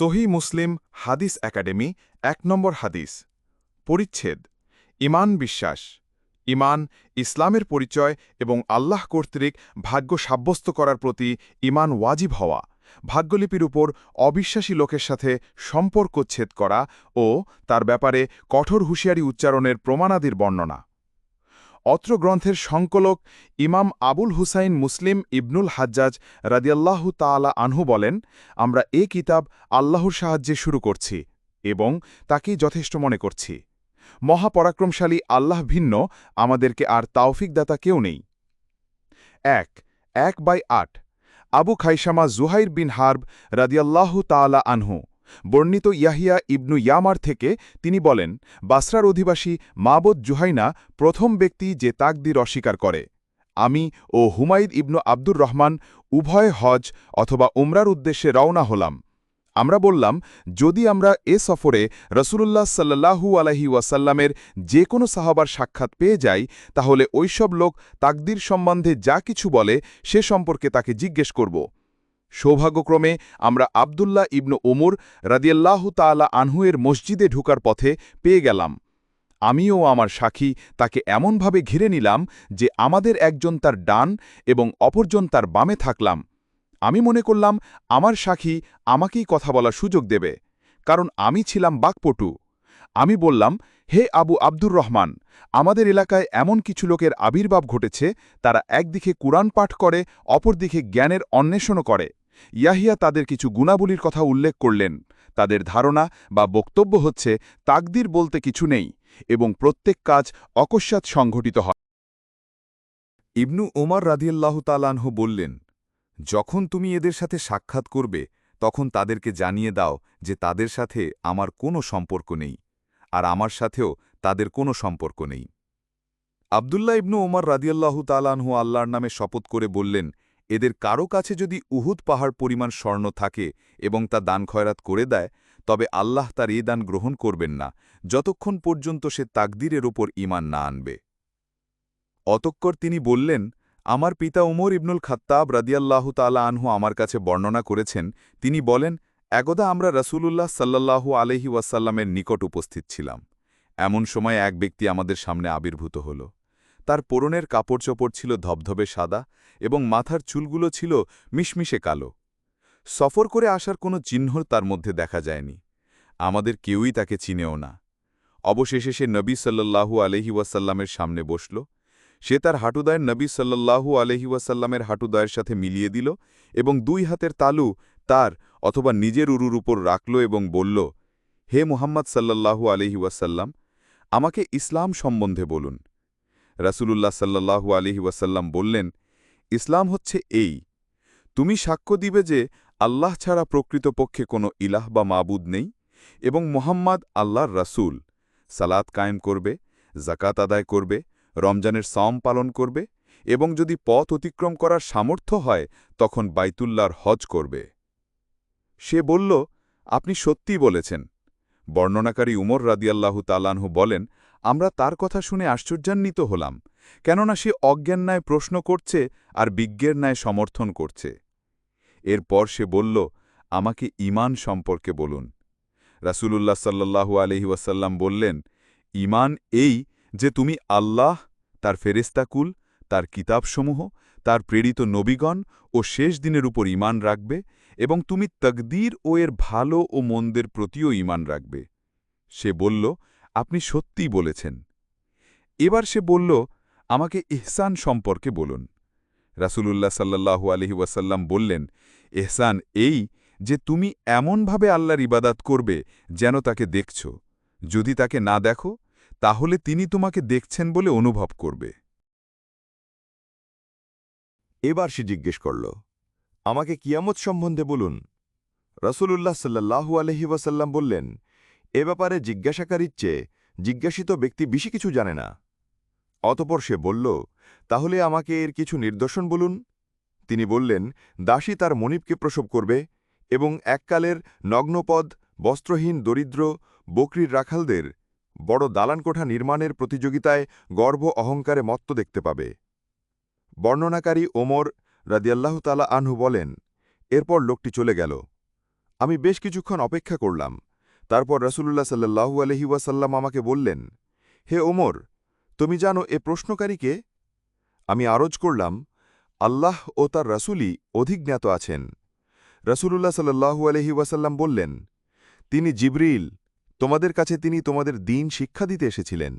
সহি মুসলিম হাদিস একাডেমি, এক নম্বর হাদিস। পরিচ্ছেদ। ইমান বিশ্বাস। ইমান ইসলামের পরিচয় এবং আল্লাহ কর্তৃক ভাগ্য সাব্যস্ত করার প্রতি ইমান ওয়াজিব হওয়া, ভাগ্যলিপির উপর অবিশ্বাসী লোকের সাথে সম্পর্ক ছেদ করা ও তার ব্যাপারে কঠোর হুঁশিয়ারি উচ্চারণের প্রমাণাদির বর্ণনা। অত্র গ্রন্থের সংকলক ইমাম আবুল হুসাইন মুসলিম ইবনুল হাজ্জাজ রাদিয়াল্লাহু তাআলা আনহু বলেন, আমরা এ কিতাব আল্লাহর সাহায্যে শুরু করছি এবং তাকেই যথেষ্ট মনে করছি। মহাপরাক্রমশালী আল্লাহ ভিন্ন, আমাদেরকে আর তাওফিকদাতা কেউ নেই। এক এক বাই আট, Abu Khaythama Zuhair bin Harb রাদিয়াল্লাহু তাআলা আনহু। বর্ণিত ইয়াহিয়া ইবনু ইয়ামার থেকে তিনি বলেন, বাসরার অধিবাসী মাবদ জুহাইনা প্রথম ব্যক্তি যে তাকদির অস্বীকার করে। আমি ও হুমাইদ ইবনু আব্দুর রহমান উভয় হজ অথবা উমরার উদ্দেশ্যে রওনা হলাম। আমরা বললাম, যদি আমরা এ সফরে রসুলুল্লাহ সাল্লাহু আলহি ওয়াসাল্লামের যে কোনো সাহাবার সাক্ষাৎ পেয়ে যাই, তাহলে ওইসব লোক তাকদির সম্বন্ধে যা কিছু বলে সে সম্পর্কে তাকে জিজ্ঞেস করব। সৌভাগ্যক্রমে আমরা আবদুল্লাহ ইবনু ওমর রাদিয়াল্লাহু তাআলা আনহুয়ের মসজিদে ঢুকার পথে পেয়ে গেলাম। আমিও আমার সাক্ষী তাকে এমনভাবে ঘিরে নিলাম যে আমাদের একজন তার ডান এবং অপরজন তার বামে থাকলাম। আমি মনে করলাম, আমার সাক্ষী আমাকেই কথা বলার সুযোগ দেবে, কারণ আমি ছিলাম বাকপটু। আমি বললাম, হে আবু আব্দুর রহমান, আমাদের এলাকায় এমন কিছু লোকের আবির্ভাব ঘটেছে, তারা একদিকে কুরআন পাঠ করে, অপরদিকে জ্ঞানের অন্বেষণও করে। ইয়াহিয়া তাদের কিছু গুণাবলীর কথা উল্লেখ করলেন। তাদের ধারণা বা বক্তব্য হচ্ছে, তাকদির বলতে কিছু নেই এবং প্রত্যেক কাজ অকস্মাৎ সংঘটিত হয়। ইবনু ওমর রাদিয়াল্লাহু তালানহ বললেন, যখন তুমি এদের সাথে সাক্ষাৎ করবে, তখন তাদেরকে জানিয়ে দাও যে তাদের সাথে আমার কোনো সম্পর্ক নেই আর আমার সাথেও তাদের কোনো সম্পর্ক নেই। আবদুল্লাহ ইবনু ওমর রাদিয়াল্লাহু তালানহু আল্লাহর নামে শপথ করে বললেন এদের কারও কাছে যদি উহুদ পাহাড় পরিমাণ স্বর্ণ থাকে এবং তা দান খয়রাত করে দেয়, তবে আল্লাহ তার এ দান গ্রহণ করবেন না, যতক্ষণ পর্যন্ত সে তাকদিরের ওপর ইমান না আনবে। অতঃকর তিনি বললেন, আমার পিতা উমর ইবনুল খাত্তাব রাদিয়াল্লাহু তালা আনহু আমার কাছে বর্ণনা করেছেন। তিনি বলেন, একদা আমরা রসুলুল্লাহ সাল্লাল্লাহু আলহি ওয়াসাল্লামের নিকট উপস্থিত ছিলাম। এমন সময় এক ব্যক্তি আমাদের সামনে আবির্ভূত হল। তার পরনের কাপড় চোপড় ছিল ধবধবে সাদা এবং মাথার চুলগুলো ছিল মিশমিশে কালো। সফর করে আসার কোনো চিহ্ন তার মধ্যে দেখা যায়নি। আমাদের কেউই তাকে চিনেও না। অবশেষে সে নবী সাল্লাল্লাহু আলহি ওয়াসাল্লামের সামনে বসল। সে তার হাঁটুদয়ের নবী সাল্লাল্লাহু আলহি ওয়াসাল্লামের হাঁটুদয়ের সাথে মিলিয়ে দিল এবং দুই হাতের তালু তার অথবা নিজের উরুর উপর রাখল এবং বলল, হে মুহাম্মদ সাল্লাল্লাহু আলহি ওয়াসাল্লাম, আমাকে ইসলাম সম্বন্ধে বলুন। রাসূলুল্লাহ সাল্লাল্লাহু আলহি ওয়াসাল্লাম বললেন, ইসলাম হচ্ছে এই, তুমি সাক্ষ্য দিবে যে আল্লাহ ছাড়া প্রকৃতপক্ষে কোনো ইলাহ বা মাবুদ নেই এবং মোহাম্মদ আল্লাহর রাসূল। সালাত কায়েম করবে জাকাত আদায় করবে, রমজানের সম পালন করবে এবং যদি পথ অতিক্রম করার সামর্থ্য হয়, তখন বাইতুল্লার হজ করবে। সে বলল, আপনি সত্যি বলেছেন। বর্ণনাকারী উমর রাদিয়াল্লাহু তালানহু বলেন আমরা তার কথা শুনে আশ্চর্যান্বিত হলাম, কেননা সে অজ্ঞান ন্যায় প্রশ্ন করছে আর বিজ্ঞের ন্যায় সমর্থন করছে। এরপর সে বলল, আমাকে ইমান সম্পর্কে বলুন। রাসূলুল্লাহ সাল্লাহু আলহি ওয়াসাল্লাম বললেন ইমান এই যে তুমি আল্লাহ, তার ফেরেস্তাকুল তার কিতাবসমূহ, তার প্রেরিত নবীগণ ও শেষ দিনের উপর ইমান রাখবে এবং তুমি তকদির ও এর ভালো ও মন্দের প্রতিও ইমান রাখবে। সে বলল আপনি সত্যিই বলেছেন। এবার সে বলল, আমাকে ইহসান সম্পর্কে বলুন। রাসূলুল্লাহ সাল্লাহু আলহি ওয়াসাল্লাম বললেন এহসান এই যে তুমি এমনভাবে আল্লাহর ইবাদাত করবে যেন তাকে দেখছ। যদি তাকে না দেখো, তাহলে তিনি তোমাকে দেখছেন বলে অনুভব করবে। এবার সে জিজ্ঞেস করল, আমাকে কিয়ামত সম্বন্ধে বলুন? রসুলুল্লাহ সাল্লাহু আলহি ওয়াসাল্লাম বললেন এ ব্যাপারে জিজ্ঞাসাকারীর চেয়ে জিজ্ঞাসিত ব্যক্তি বেশি কিছু জানে না। অতপর সে বলল, তাহলে আমাকে এর কিছু নির্দর্শন বলুন? তিনি বললেন, দাসী তার মনিবকে প্রসব করবে এবং এককালের নগ্নপদ, বস্ত্রহীন, দরিদ্র, বকরির রাখালদের বড় দালানকোঠা নির্মাণের প্রতিযোগিতায় গর্ব অহংকারে মত্ত দেখতে পাবে। বর্ণনাকারী ওমর রাদিয়াল্লাহতালা আনহু বলেন, এরপর লোকটি চলে গেল। আমি বেশ কিছুক্ষণ অপেক্ষা করলাম। তারপর রসুল্লাহ সাল্লাহু আলহি ওয়াসাল্লাম আমাকে বললেন, হে ওমর, তুমি জানো এ প্রশ্নকারীকে আমি আরজ করলাম, আল্লাহ ও তার রসুলই অধিক জ্ঞাত আছেন। রসুল্লাহ সাল্লাহু আলহি ওয়াসাল্লাম বললেন, তিনি জিবরিল, তোমাদের কাছে তিনি তোমাদের দিন শিক্ষা দিতে এসেছিলেন।